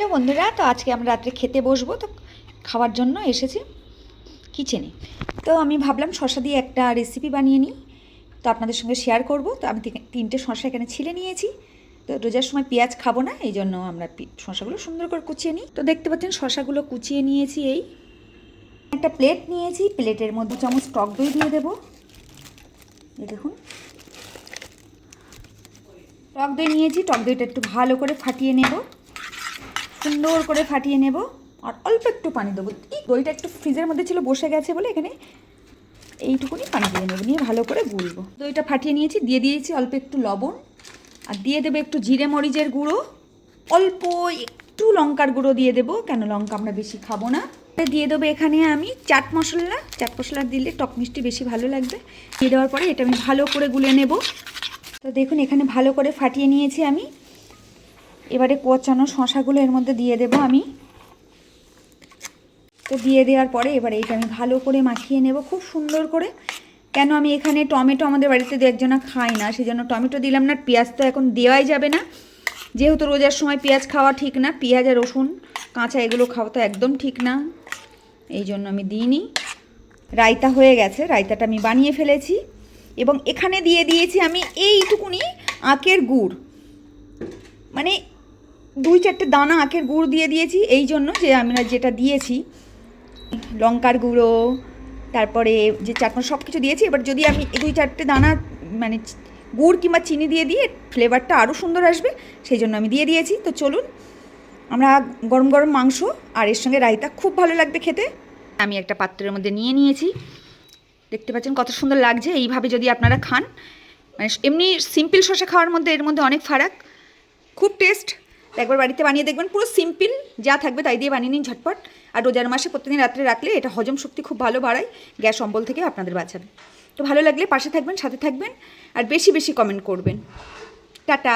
Hello বন্ধুরা, তো আজকে আমরা রাত্রে খেতে বসবো, তো খাওয়ার জন্য এসেছি কিচেনে তো আমি ভাবলাম শশা দিয়ে একটা রেসিপি বানিয়ে নিই, তো আপনাদের সঙ্গে শেয়ার করব। তো আমি তিনটে শশা এখানে ছিলে নিয়েছি, তো রোজার সময় পেঁয়াজ খাব না, এই জন্য আমরা শশাগুলো সুন্দর করে কুচিয়ে নিই। তো দেখতে পাচ্ছেন শশাগুলো কুচিয়ে নিয়েছি এই। একটা প্লেট নিয়েছি প্লেটের মধ্যে চামচ টক দই দিয়ে দেবো। দেখুন। টক দই নিয়েছি, টক দইটা একটু ভালো করে ফাটিয়ে নেব। সুন্দর করে ফাটিয়ে নেব। আর অল্প একটু পানি দেবো। এই দইটা একটু ফ্রিজের মধ্যে ছিল, বসে গেছে বলে এখানে এইটুকুনি পানি দিয়ে নেব, নিয়ে ভালো করে গুলবো। দইটা ফাটিয়ে নিয়েছি, দিয়ে দিয়েছি অল্প একটু লবণ। আর দিয়ে দেবো একটু জিরে মরিচের গুঁড়ো। অল্প একটু লঙ্কার গুঁড়ো দিয়ে দেবো, কেন লঙ্কা আমরা বেশি খাব না। দিয়ে দেবো এখানে আমি চাট মশলা। চাট মশলা দিলে টক মিষ্টি বেশি ভালো লাগবে। দিয়ে দেওয়ার পরে এটা আমি ভালো করে গুলে নেব। তো দেখুন, এখানে ভালো করে ফাটিয়ে নিয়েছি আমি। এবারে কোচানো শশাগুলো এর মধ্যে দিয়ে দেব আমি। তো দিয়ে দেওয়ার পরে এবারে এটা আমি ভালো করে মাখিয়ে নেব খুব সুন্দর করে। কেন আমি এখানে টমেটো আমাদের বাড়িতে দু একজনা খাই না সেই জন্য টমেটো দিলাম না, পেঁয়াজ তো এখন দেওয়াই যাবে না। যেহেতু রোজার সময় পেঁয়াজ খাওয়া ঠিক না, পেঁয়াজ আর রসুন, কাঁচা এগুলো খাওয়া তো একদম ঠিক না। এই জন্য আমি দিইনি। রায়তা হয়ে গেছে, রায়তাটা আমি বানিয়ে ফেলেছি। এবং এখানে দিয়ে দিয়েছি আমি এইটুকুনি আখের গুড়। দুই চারটে দানা আখের গুড় দিয়ে দিয়েছি, এই জন্য যে আমরা যেটা দিয়েছি, লঙ্কার গুঁড়ো, তারপরে যে চাটমা সব কিছু দিয়েছি, এবার যদি আমি দুই চারটে দানা মানে গুড় কিংবা চিনি দিয়ে দিয়ে ফ্লেভারটা আরও সুন্দর আসবে, সেই জন্য আমি দিয়ে দিয়েছি। তো চলুন, আমরা গরম গরম মাংস আর এর সঙ্গে রায়তা খুব ভালো লাগবে খেতে। আমি একটা পাত্রের মধ্যে নিয়ে নিয়েছি। দেখতে পাচ্ছেন কত সুন্দর লাগছে, এইভাবে যদি আপনারা খান মানে এমনি সিম্পল শসা খাওয়ার মধ্যে এর মধ্যে অনেক ফারাক, খুব টেস্ট একবার বাড়িতে বানিয়ে দেখবেন, পুরো সিম্পল যা থাকবে তাই দিয়ে বানিয়ে নিন ঝটপট। আর রোজার মাসে প্রতিদিন রাত্রে রাখলে এটা হজম শক্তি খুব ভালো বাড়ায়, গ্যাস অম্বল থেকে আপনাদের বাঁচাবে। তো ভালো লাগলে পাশে থাকবেন, সাথে থাকবেন, আর বেশি বেশি কমেন্ট করবেন। টাটা!